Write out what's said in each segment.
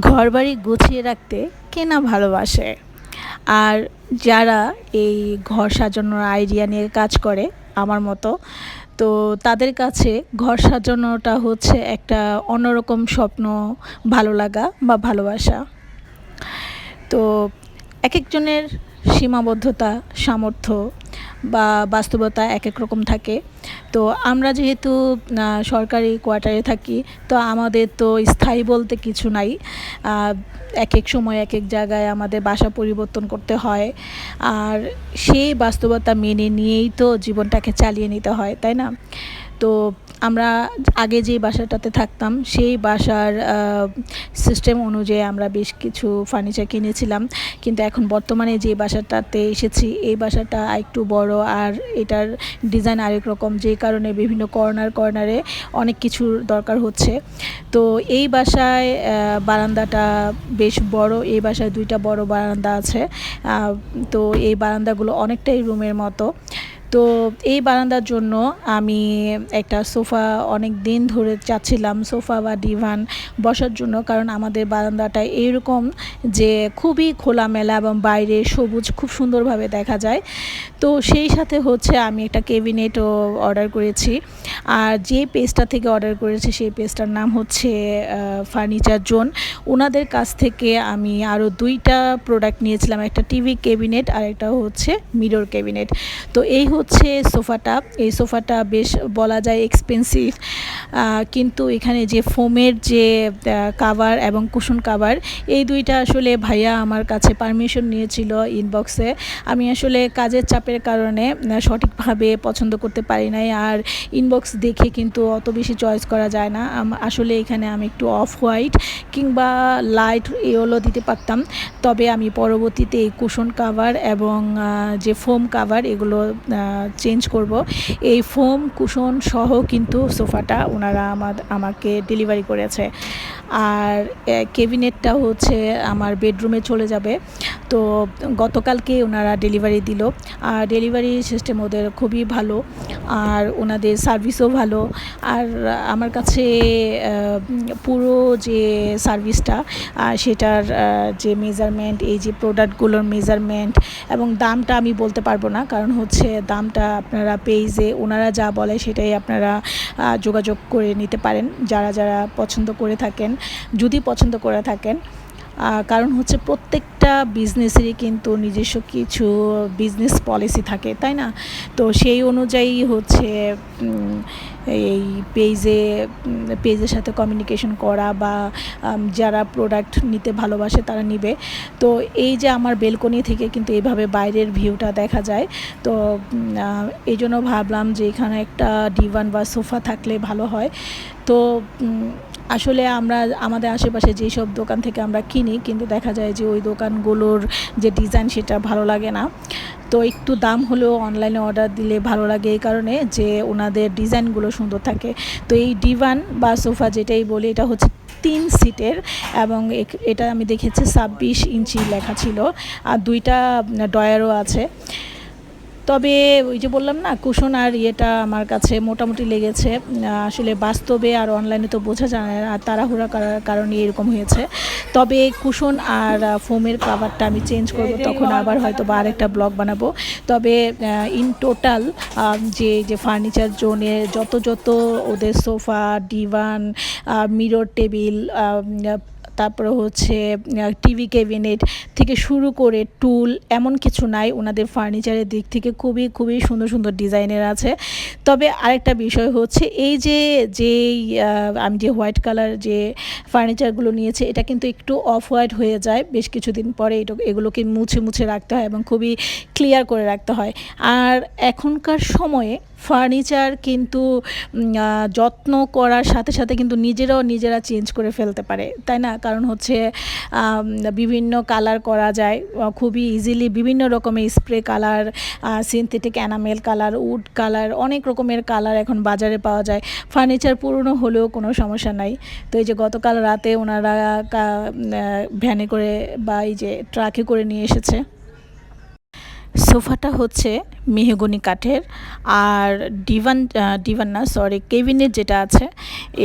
ঘরবাড়ি গুছিয়ে রাখতে কে না ভালোবাসে? আর যারা এই ঘর সাজানোর আইডিয়া নিয়ে কাজ করে, আমার মতো, তো তাদের কাছে ঘর সাজানোটা হচ্ছে একটা অন্যরকম স্বপ্ন, ভালো লাগা বা ভালোবাসা। তো এক একজনের সীমাবদ্ধতা, সামর্থ্য বা বাস্তবতা এক এক রকম থাকে। তো আমরা যেহেতু সরকারি কোয়ার্টারে থাকি, তো আমাদের তো স্থায়ী বলতে কিছু নাই। এক এক সময় এক এক জায়গায় আমাদের বাসা পরিবর্তন করতে হয়। আর সেই বাস্তবতা মেনে নিয়েই তো জীবনটাকে চালিয়ে নিতে হয়, তাই না? তো আমরা আগে যে বাসাটাতে থাকতাম, সেই বাসার সিস্টেম অনুযায়ী আমরা বেশ কিছু ফার্নিচার কিনেছিলাম। কিন্তু এখন বর্তমানে যে বাসাটাতে এসেছি, এই বাসাটা একটু বড় আর এটার ডিজাইন আরেক রকম, যে কারণে বিভিন্ন কর্নার কর্নারে অনেক কিছুর দরকার হচ্ছে। তো এই বাসায় বারান্দাটা বেশ বড়, এই বাসায় দুইটা বড় বারান্দা আছে। তো এই বারান্দাগুলো অনেকটাই রুমের মতো। তো এই বারান্দার জন্য আমি একটা সোফা অনেক দিন ধরে চাচ্ছিলাম, সোফা বা ডিভান বসার জন্য। কারণ আমাদের বারান্দাটা এইরকম যে খুবই খোলামেলা এবং বাইরে সবুজ খুব সুন্দরভাবে দেখা যায়। তো সেই সাথে হচ্ছে আমি একটা কেবিনেটও অর্ডার করেছি। আর যে পেজটা থেকে অর্ডার করেছি সেই পেজটার নাম হচ্ছে ফার্নিচার জোন ওনাদের কাছ থেকে আমি আরও দুইটা প্রোডাক্ট নিয়েছিলাম, একটা টিভি কেবিনেট আর একটা হচ্ছে মিরর কেবিনেট তো এই হচ্ছে সোফাটা। এই সোফাটা বেশ বলা যায় এক্সপেন্সিভ কিন্তু এখানে যে ফোমের যে কাভার এবং কুশন কাভার এই দুইটা আসলে ভাইয়া আমার কাছে পারমিশন নিয়েছিল ইনবক্সে আমি আসলে কাজের চাপের কারণে সঠিকভাবে পছন্দ করতে পারি নাই। আর ইনবক্স দেখে কিন্তু অত বেশি চয়েস করা যায় না। আসলে এখানে আমি একটু অফ হোয়াইট কিংবা লাইট এগুলো দিতে পারতাম। তবে আমি পরবর্তীতে এই কুশন কাভার এবং যে ফোম কাভার এগুলো চেঞ্জ করব। এই ফোম, কুশন সহ কিন্তু সোফাটা ওনারা আমার, আমাকে ডেলিভারি করেছে। আর কেবিনেটটা হচ্ছে আমার বেডরুমে চলে যাবে। তো গতকালকে ওনারা ডেলিভারি দিল। আর ডেলিভারি সিস্টেম ওদের খুবই ভালো, আর ওনাদের সার্ভিসও ভালো। আর আমার কাছে পুরো যে সার্ভিসটা সেটার যে মেজারমেন্ট এই যে প্রোডাক্টগুলোর মেজারমেন্ট এবং দামটা আমি বলতে পারব না, কারণ হচ্ছে দামটা আপনারা পেজে ওনারা যা বলে সেটাই আপনারা যোগাযোগ করে নিতে পারেন, যারা যারা পছন্দ করে থাকেন। যদি পছন্দ করে থাকেন কারণ হচ্ছে প্রত্যেকটা বিজনেসেরই কিন্তু নিজস্ব কিছু বিজনেস পলিসি থাকে, তাই না? তো সেই অনুযায়ী হচ্ছে এই পেজে পেজের সাথে কমিউনিকেশন করা বা যারা প্রোডাক্ট নিতে ভালোবাসে তারা নিবে। তো এই যে আমার বেলকনি থেকে কিন্তু এইভাবে বাইরের ভিউটা দেখা যায়। তো এই জন্য ভাবলাম যে এখানে একটা ডিভান বা সোফা থাকলে ভালো হয়। তো আসলে আমরা আমাদের আশেপাশে যেই সব দোকান থেকে আমরা কিনি, কিন্তু দেখা যায় যে ওই দোকানগুলোর যে ডিজাইন সেটা ভালো লাগে না। তো একটু দাম হলেও অনলাইনে অর্ডার দিলে ভালো লাগে এই কারণে যে ওনাদের ডিজাইনগুলো সুন্দর থাকে। তো এই ডিভান বা সোফা যেটাই বলি, এটা হচ্ছে তিন সিটের এবং এটা আমি দেখেছি ছাব্বিশ ইঞ্চি লেখা ছিল। আর দুইটা ডয়ারও আছে। তবে ওই যে বললাম না, কুশন আর ইয়েটা আমার কাছে মোটামুটি লেগেছে। আসলে বাস্তবে আর অনলাইনে তো বোঝা যায় না, আর তাড়াহুড়া করার কারণে এরকম হয়েছে। তবে কুশন আর ফোমের কাভারটা আমি চেঞ্জ করব, তখন আবার হয়তো বা আরেকটা ব্লগ বানাবো। তবে ইন টোটাল যে যে ফার্নিচার জোনে যত যত ওদের সোফা ডিভান মিরর টেবিল তারপরে হচ্ছে টিভি ক্যাবিনেট থেকে শুরু করে টুল এমন কিছু নাই। ওনাদের ফার্নিচারের দিক থেকে খুবই খুবই সুন্দর সুন্দর ডিজাইনের আছে। তবে আরেকটা বিষয় হচ্ছে, এই যে, যেই আমি যে হোয়াইট কালার যে ফার্নিচারগুলো নিয়েছি, এটা কিন্তু একটু অফ হোয়াইট হয়ে যায়। বেশ কিছুদিন পরে এটা, এগুলোকে মুছে মুছে রাখতে হয় এবং খুবই ক্লিয়ার করে রাখতে হয়। আর এখনকার সময়ে ফার্নিচার কিন্তু যত্ন করার সাথে সাথে কিন্তু নিজেরাও নিজেরা চেঞ্জ করে ফেলতে পারে। তাই না? কারণ হচ্ছে বিভিন্ন কালার করা যায় খুবই ইজিলি বিভিন্ন রকমের spray colour synthetic enamel colour wood colour অনেক রকমের কালার এখন বাজারে পাওয়া যায়। ফার্নিচার পুরনো হলেও কোনো সমস্যা নাই। তো এই যে গতকাল রাতে ওনারা ভ্যানে করে বা এই যে ট্রাকে করে নিয়ে এসেছে। সোফাটা হচ্ছে মেহগনি কাঠের আর ডিভান ডিভান না সরি কেবিনেট যেটা আছে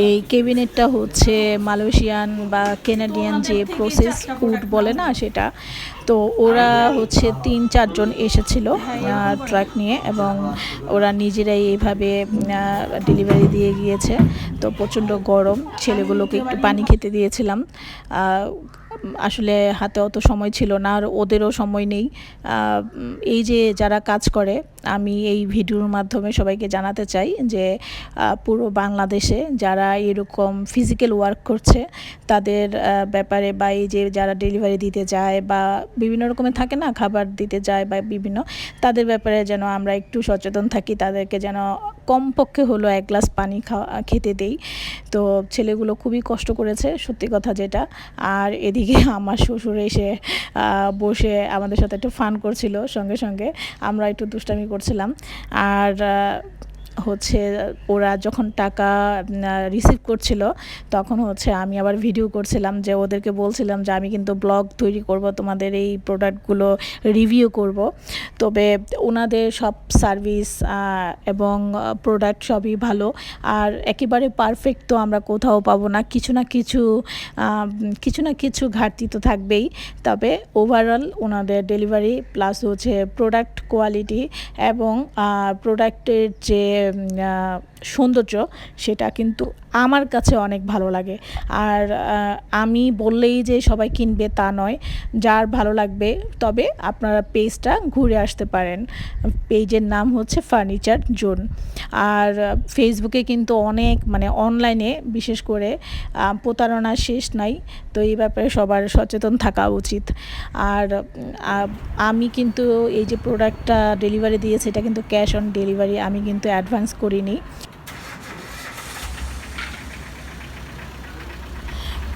এই কেবিনেটটা হচ্ছে মালয়েশিয়ান বা কেনাডিয়ান যে প্রসেস ফুড বলে না সেটা। তো ওরা হচ্ছে তিন চারজন এসেছিল ট্রাক নিয়ে এবং ওরা নিজেরাই এইভাবে ডেলিভারি দিয়ে গিয়েছে। তো প্রচণ্ড গরম ছেলেগুলোকে একটু পানি খেতে দিয়েছিলাম। আসলে হাতে অত সময় ছিল না আর ওদেরও সময় নেই। এই যে যারা কাজ করে, আমি এই ভিডিওর মাধ্যমে সবাইকে জানাতে চাই যে পুরো বাংলাদেশে যারা এরকম ফিজিক্যাল ওয়ার্ক করছে, তাদের ব্যাপারে বা এই যে যারা ডেলিভারি দিতে যায় বা বিভিন্ন রকমের থাকে না, খাবার দিতে যায় বা বিভিন্ন, তাদের ব্যাপারে যেন আমরা একটু সচেতন থাকি, তাদেরকে যেন কমপক্ষে হলো এক গ্লাস পানি খাওয়া, খেতে দেই। তো ছেলেগুলো খুবই কষ্ট করেছে, সত্যি কথা যেটা। আর এদিকে আমার শ্বশুর এসে বসে আমাদের সাথে একটু ফান করছিল সঙ্গে সঙ্গে। আমরা একটু দুষ্টামি করছিলাম। আর হচ্ছে ওরা যখন টাকা রিসিভ করছিল, তখন হচ্ছে আমি আবার ভিডিও করছিলাম যে ওদেরকে বলছিলাম যে আমি কিন্তু ব্লগ তৈরি করব, তোমাদের এই প্রোডাক্টগুলো রিভিউ করব। তবে ওনাদের সব সার্ভিস এবং প্রোডাক্ট সবই ভালো। আর একেবারে পারফেক্ট তো আমরা কোথাও পাবো না, কিছু না কিছু কিছু না কিছু ঘাটতি তো থাকবেই। তবে ওভারঅল ওনাদের ডেলিভারি প্লাস হচ্ছে প্রোডাক্ট কোয়ালিটি এবং প্রোডাক্টের যে সৌন্দর্য, সেটা কিন্তু আমার কাছে অনেক ভালো লাগে। আর আমি বললেই যে সবাই কিনবে তা নয়, যার ভালো লাগবে, তবে আপনারা পেজটা ঘুরে আসতে পারেন। পেজের নাম হচ্ছে ফার্নিচার জোন। আর, ফেসবুকে কিন্তু অনেক মানে অনলাইনে, বিশেষ করে প্রতারণা শেষ নাই, তো এই ব্যাপারে সবার সচেতন থাকা উচিত। আর আমি কিন্তু এই যে প্রোডাক্টটা ডেলিভারি দিয়েছে, এটা কিন্তু ক্যাশ অন ডেলিভারি আমি কিন্তু অ্যাডভান্স করিনি।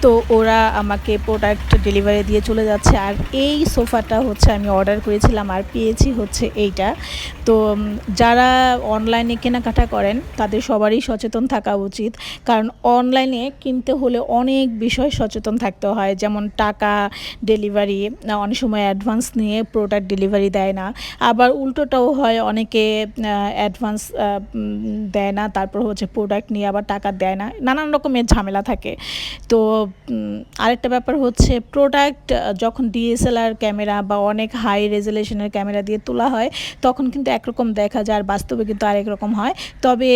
তো ওরা আমাকে প্রোডাক্ট ডেলিভারি দিয়ে চলে যাচ্ছে। আর এই সোফাটা হচ্ছে আমি অর্ডার করেছিলাম আর পেয়েছি হচ্ছে এইটা। তো যারা অনলাইনে কেনাকাটা করেন, তাদের সবারই সচেতন থাকা উচিত। কারণ অনলাইনে কিনতে হলে অনেক বিষয় সচেতন থাকতে হয়। যেমন টাকা ডেলিভারি অনেক সময় অ্যাডভান্স নিয়ে প্রোডাক্ট ডেলিভারি দেয় না। আবার উল্টোটাও হয়, অনেকে অ্যাডভান্স দেয় না। তারপর হচ্ছে প্রোডাক্ট নিয়ে আবার টাকা দেয় না। নানান রকমের ঝামেলা থাকে। তো আরেকটা ব্যাপার হচ্ছে প্রোডাক্ট যখন ডিএসএলআর ক্যামেরা বা অনেক হাই রেজুলেশনের ক্যামেরা দিয়ে তোলা হয়, তখন কিন্তু একরকম দেখা যায় আর বাস্তবে কিন্তু আরেক রকম হয়। তবে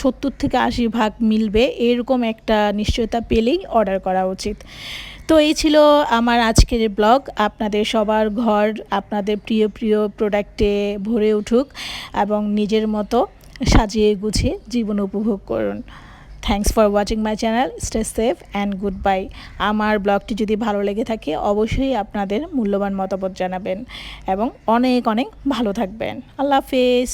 সত্তর থেকে আশি ভাগ মিলবে, এরকম একটা নিশ্চয়তা পেলেই অর্ডার করা উচিত। তো এই ছিল আমার আজকের ব্লগ আপনাদের সবার ঘর, আপনাদের প্রিয় প্রিয় প্রোডাক্টে ভরে উঠুক এবং নিজের মতো সাজিয়ে গুছিয়ে জীবন উপভোগ করুন। Thanks for watching my channel stay safe and good bye আমার ব্লগটি যদি ভালো লেগে থাকে, অবশ্যই আপনাদের মূল্যবান মতামত জানাবেন এবং অনেক অনেক ভালো থাকবেন। আল্লাহ হাফেজ।